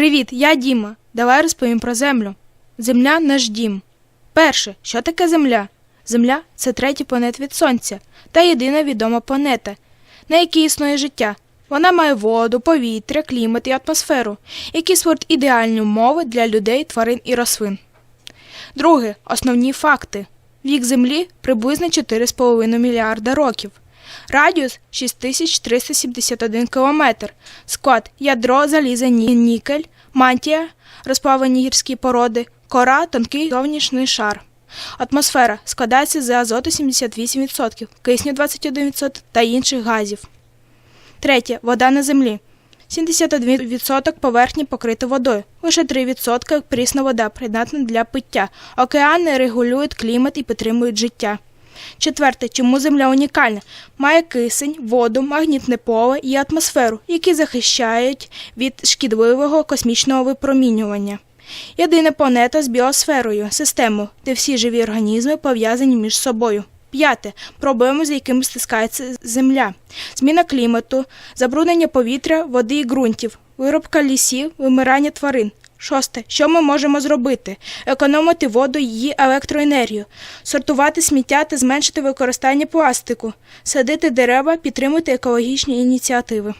Привіт, я Діма. Давай розповім про землю. Земля наш дім. Перше, що таке земля? Земля це третя планета від Сонця та єдина відома планета, на якій існує життя. Вона має воду, повітря, клімат і атмосферу, які створюють ідеальні умови для людей, тварин і рослин. Друге основні факти. Вік Землі приблизно 4,5 мільярда років. Радіус 6371 кілометр. Склад ядро, заліза, нікель, мантія, розплавлені гірські породи, кора, тонкий зовнішній шар. Атмосфера складається з азоту 78%, кисню 21% та інших газів. Третє. Вода на землі. 71% поверхні покрита водою, лише 3% прісна вода, придатна для пиття. Океани регулюють клімат і підтримують життя. Четверте, чому Земля унікальна? Має кисень, воду, магнітне поле і атмосферу, які захищають від шкідливого космічного випромінювання. Єдина планета з біосферою, системою, де всі живі організми пов'язані між собою. П'яте. Проблеми, з якими стискається Земля. Зміна клімату, забруднення повітря, води і ґрунтів, виробка лісів, вимирання тварин. Шосте. Що ми можемо зробити? Економити воду її електроенергію, сортувати сміття та зменшити використання пластику, садити дерева, підтримувати екологічні ініціативи.